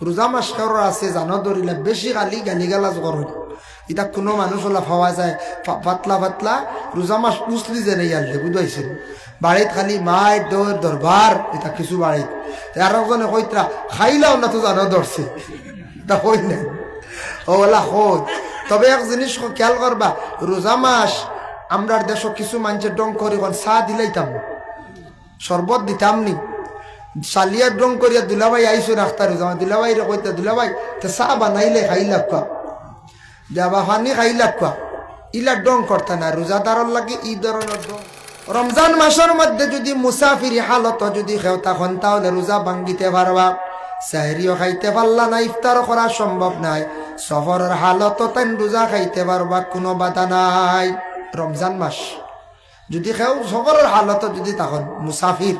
রোজা মাস কারোর আছে জানো ধরিলে বেশি গালি গালি গালাজ করুন এটা কোনো মানুষ ওলা পাওয়া যায় পাতলা পাতলা রোজা মাস উসলি যে নেই আনলে বুঝাইছেন বাড়িত খালি মায়ের দর দরবার এটা কিছু বাড়িত আর একজনে কইতরা খাইলাও না তো জানো ধরছে তা হই না ওলা হই তবে এক জিনিস খেয়াল করবা রোজা মাস আমরার দেশ কিছু মানুষের ডং করি চা দিলাইতাম শরবত দিতাম নি? সালিয়া ডং করিয়া দুলাভাই আইসো রাখতার জামা দুলাভাই রে কইতা দুলাভাই, তে চা বানাইলে খাই লাগবা দেবা পানি খাই লাগবা ইলা ডং করতা না রোজাদারর লাগে ই ধরনের ডং রমজান মাসের মধ্যে যদি মুসাফিরি হালত যদি খেও তখন তাহলে রোজা ভাঙ্গিতে পারবা সাহরিও খাইতে পারলা না ইফতার করা সম্ভব নাই। সফরের হালত তাই রোজা খাইতে পারবা কোনো বাধা নাই। রমজান মাস যদি কেউ সফরের হালত যদি তখন মুসাফির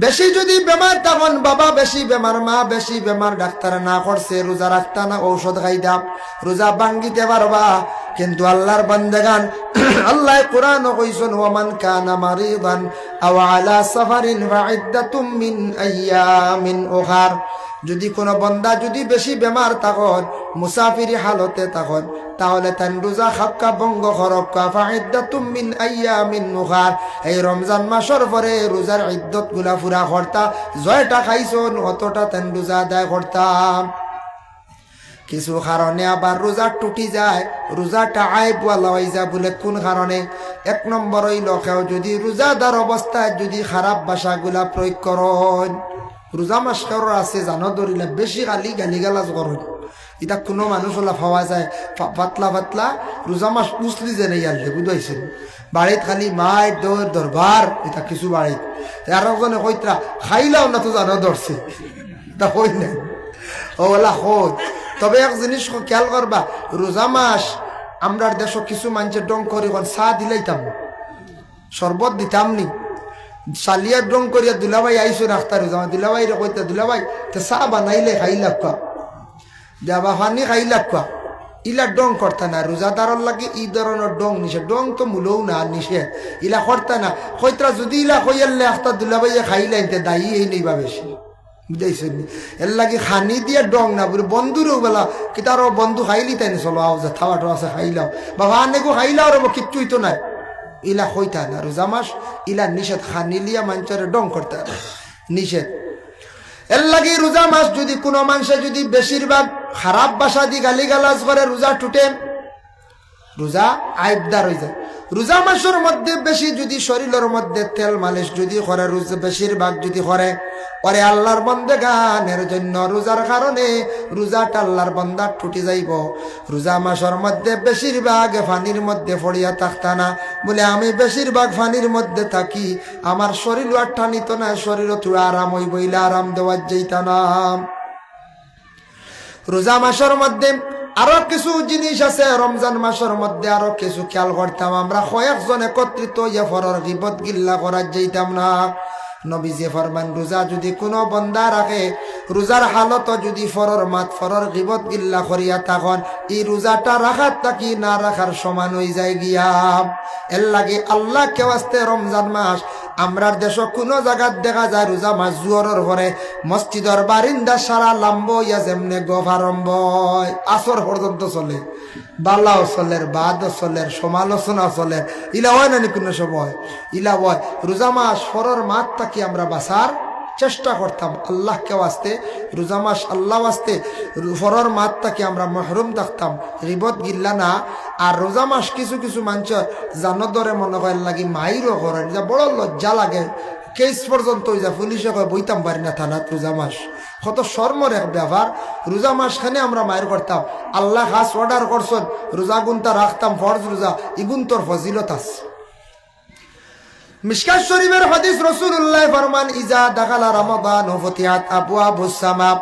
বেশি যদি বেমার তখন বাবা বেশি বেমার, মা বেশি বেমার, ডাক্তার না করছে, রোজা রাখতা না, ঔষধ খাইতাম রোজা ভাঙ্গিতে পারবা। কিন্তু আল্লাহর বান্দেগান, আল্লাহ কোরআন কইছেন ওমান কানা মারিদান আও আলা সাফারিন ফাইদ্দাতুম মিন আইয়ামিন যদি কোনো বন্দা যদি বেশি বেমার তখন মুসাফিরি হালতে তখন তাহলে তান রোজা খাপকা বঙ্গ খরক্কা ফাইদ্দাতুম মিন আইয়ামিন উখার এই রমজান মাসের পরে রোজার ইদ্যতগুলা ফুরা করতা জয়টা খাইছন, অতটা তেন রোজা আদায় করতাম কিছু কারণে আবার রোজা টুটি যায় রোজাটা আয় বলা হয়ে যায় বলে কোন কারণে এক নম্বর ওই লোকেও যদি রোজাদার অবস্থায় যদি খারাপ ভাষাগুলা প্রয়োগ করন রোজা মাস কারোর আছে জানো ধরিলে বেশি গালি গালি গালাজ করন এটা কোনো মানুষ ওলা পাওয়া যায় পাতলা পাতলা রোজা মাস উসলি যে নেই আনলে বুঝাইছেন বাড়িত খালি মায়ের দর দরবার এটা কিছু বাড়িত আর একজনে কইতরা খাইলাও না তো জানো ধরছে তা হই না ওলা হই তবে এক জিনিস খেয়াল করবা রোজা মাস আমরার দেশ কিছু মানুষের ডং করি চা দিলাইতাম শরবত দিতাম নি? সালিয়া ডং করিয়া দুলাভাই আইসো রাখতার জামা দুলাভাই রে কইতা দুলাভাই, তে চা বানাইলে খাই লাগবা দেবা পানি খাই লাগবা ইলা ডং করতা না রোজাদারর লাগে ই ধরনের ডং নিষে ডং তো মূলও না নিষে ইলা করতা না কইতরা যদি ইলা কইয়ালে একটা দুলাভাইয়ে খাইলাইতে দায়ী এই নইবা বেশি বুঝাইছেন এর লাগে খানি দিয়ে ডং না, বলে বন্ধুরও বেলা কি তারও বন্ধু খাইলি তাই চলো আও যে থাওয়াটো আছে খাইলাও বাবা আনেকো খাইলাও রব কিচ্ছুই তো নাই। ইলা হইতা না, রোজা মাস ইলা নিষেধ খানি লিয়া মানুষের ডং করতে। নিষেধ এর লাগে রোজা মাস যদি কোনো মানুষে যদি বেশিরভাগ খারাপ বাসা দিয়ে গালিগালাজ করে, রোজা টুটে, রোজা আইবদার হয়ে যায় রোজা মাসের মধ্যে বেশি যদি শরীরের মধ্যে তেল মালিশ যদি করে, রোজা বেশিরভাগ যদি করে পরে আল্লাহর বন্দে গানের জন্য রোজার কারণে রোজাটা আল্লাহর বন্দার টুটি যাইব। রোজা মাসের মধ্যে বেশিরভাগ ফানির মধ্যে পড়িয়া থাকতা না। বলে, আমি বেশিরভাগ ফানির মধ্যে থাকি, আমার শরীর আর টানিত না, শরীরও তুই আরাম হইব আরাম দেওয়ার যাইতা না রোজা মাসের মধ্যে আরও কিছু জিনিস আছে, রমজান মাসের মধ্যে আরও কিছু খেয়াল করতাম আমরা। কয়েকজন একত্রিত গিবত গিল্লা করার যাইতাম না। নবীজি ফরমান, রোজা যদি কোনো বন্দা রাখে, রোজার হালত যদি ফরর মাত ফরর গিবত গিল্লা করিয়া তখন এই রোজাটা রাখার তাকি না রাখার সমান হয়ে যায় গিয়া। এর লাগে আল্লাহ কেউ আসতে রমজান মাস আমরার দেশ কোনো জায়গাত দেখা যায় রোজা মাস জুয়রের পরে। মসজিদর বারিন্দা সারা লাম্ব ইয়া যেমনে গফ আসর পর্যন্ত চলে। বাল্লাও চলের বাদও চলের সমালোচনা চলে। ইলা হয় নানি কোনো সময়? ইলা হয়। রোজা মাস ফরর মাত থাকি আমরা বাসার চেষ্টা করতাম আল্লাহকে আসতে রোজা মাস আল্লাহ আসতে ফরর মাত তাকে আমরা মহরুম থাকতাম রিবত গিল্লা না। আর রোজা মাস কিছু কিছু মানুষ জানদরে মনে হয় লাগি মাইরও করেন, যা বড় লজ্জা লাগে। কেস পর্যন্ত ওই যা পুলিশে কয়, বইতাম পারি না থানাত রোজা মাস। কত শর্মর এক ব্যাপার। রোজা মাসখানে আমরা মায়ের করতাম, আল্লাহ খাস অর্ডার করছেন, রোজা গুনতা রাখতাম, ফরজ রোজা ইগুন তোর ফজিলত আছে। মিশকাত শরীফের হাদিস রসুল্লাহ ফরমান, ইজা দাখালা রমাদান ও ফতিহাত আবু আবু সামাপ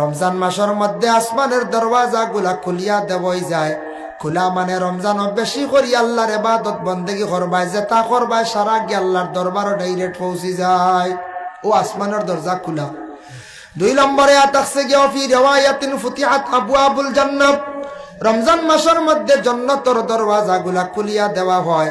রমজান মাসের মধ্যে আসমানের দরওয়াজা গুলা খুলিয়া দেবই যায়। খোলা মানে রমজান বেশি করি আল্লাহর এবাদত বন্দেগি করবাই যে তা করবাই সারা গিয়ে আল্লাহর দরবার ডাইরেক্ট পৌঁছি যায়। ও আসমানের দরজা খোলা। দুই নম্বরে আতাকসে গিয়ে ফি রেওয়ায়াতিন ফুতিহাত আবু আবুল জান্নাত। রমজান মাসের মধ্যে জন্নতর দরওয়াজা গুলা খুলিয়া দেওয়া হয়।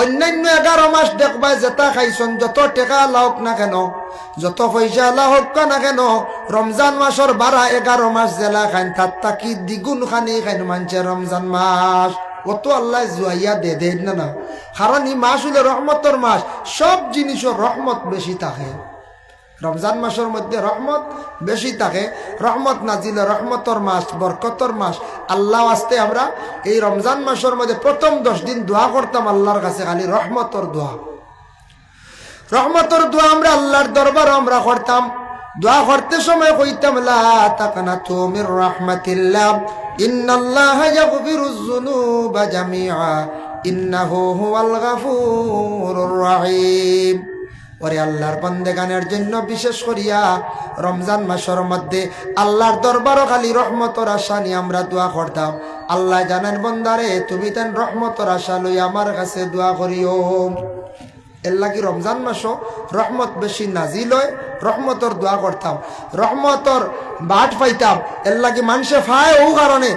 অন্যান্য এগারো মাস দেখবাই যেটা খাইছন, যত টেকা লাওক না কেন, যত পয়সা লাহক না কেন, রমজান মাসর বারা এগারো মাস জেলা খাইন তার তাকি দ্বিগুণ খানি খাইন মানছে রমজান মাস। অত আল্লাহ জুয়াইয়া দে দে, না না। এই মাস হলে রহমতর মাস সব জিনিসও রহমত বেশি থাকে। রমজান মাসের মধ্যে রহমত বেশি থাকে। রহমত নাজিলে রহমতর মাস, বরকতর মাস। আল্লাহ আসতে আমরা এই রমজান মাসের মধ্যে প্রথম দশ দিন দোয়া করতাম আল্লাহর কাছে, খালি রহমতর দোয়া। রহমতর দোয়া আমরা আল্লাহর দরবার আমরা করতাম। দোয়া করতে সময় কইতাম, লা তাকনাতু মির রাহমাতিল্লাহ, ইন্নাল্লাহা ইয়াগফিরুজ যুনুবা জামিআ, ইন্নাহু হুয়াল গাফুরুর রহিম। ওরে আল্লাহর বন্দেগানের জন্য বিশেষ করিয়া রমজান মাসের মধ্যে আল্লাহর দরবারও খালি রহমতর আশা নিয়ে আমরা দোয়া করতাম। আল্লাহ জানেন বন্দারে, তুমি তেন রহমতর আশা লই আমার কাছে দোয়া করিও। এর লাগি রমজান মাসও রহমত বেশি নাজিল হয়, রহমতর দোয়া করতাম। রহমতর বাট পাইতাম, এর লাগি মানুষে ফায় ও কারণে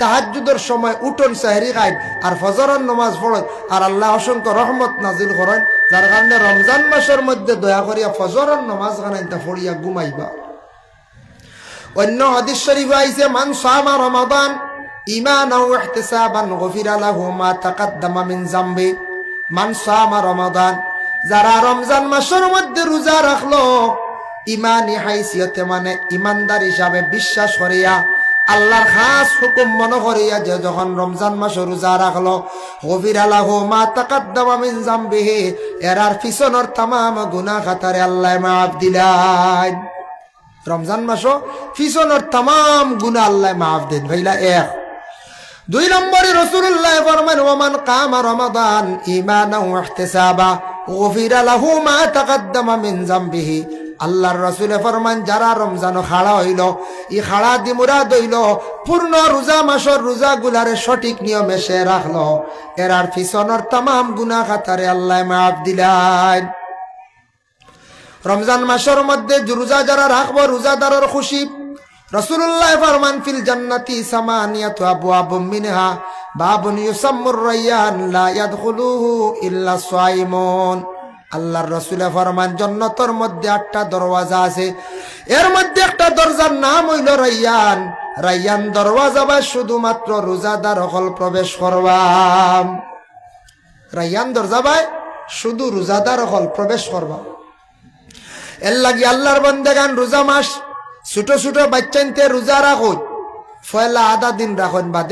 তাহাজুদের সময় উঠন সাহেরি খাই আর ফজরের নমাজ পড়েন আর আল্লাহ অসংখ্য রহমত নাজিল করেন। যার কারণে রমজান মাসের মধ্যে দয়া করিয়া ফজরের নমাজ খানাইতা ফড়িয়া ঘুমাইবা। অন্য হাদিস শরীফ আইছে, মান সামা রমাদান ঈমানা ওয়া ইহতিসাবান গফিরা লাহু মা তাকাদ্দামা মিন জামবি। মান সামা রমাদান, যারা রমজান মাসের মধ্যে রোজা রাখল ইমানি হাইসিয়তে মানে ইমানদার হিসাবে বিশ্বাস করিয়া আল্লাহর খাস হুকুম মনে করিয়া যে যখন রমজান মাসে রোজা রাখল গভীর আলাহ মা তাকাদ্দামা মিন জামবিহি এরার পিছনের তামাম গুনাহ খাতারে আল্লাহ মাফ দিলাইন রমজান মাসও পিছনের তাম গুণা আল্লাহ মাফ দেন, ভাইলা এক। দুই নম্বরে রসুল্লাহ ফরমান ওমান কামা রমাদান ইমানা ইহতিসাবা গফিরা লাহু মা তাকাদ্দামা মিন জামবিহি আল্লাহর রসুলে ফরমান, যারা রমজান খাড়া হইল, ই খাড়া দি মুরাদ হইল, পূর্ণ রোজা মাসর রোজা গুলারে সঠিক নিয়মে সে রাখল। এরার পিছনের তাম গুনা খাতারে আল্লাহ মাফ দিলাইন রমজান মাসের মধ্যে রোজা যারা রাখব, রোজাদারের খুশি। রসুল্লাহ ফরমান, ফিল জান্নাতি সামানিয়াত আবওয়াব মিনহা। বাবুন ইউসাম্মুর রায়্যান লা ইয়াদখুলুহু ইল্লা সাইমুন। আল্লাহর রসুলে ফরমান জান্নাতের মধ্যে আটটা দরওয়াজা আছে। এর মধ্যে একটা দরজার নাম হইল রাইয়ান। রাইয়ান দরওয়াজা বা শুধুমাত্র রোজাদার হল প্রবেশ করবাম রাইয়ান দরজা বাই শুধু রোজাদার হল প্রবেশ করবা এর লাগি আল্লাহর বন্দেগান রোজা মাস ছোট ছোট বাচ্চানতে রোজা রাখুন। ফয়লা আধা দিন রাখুন বাদে।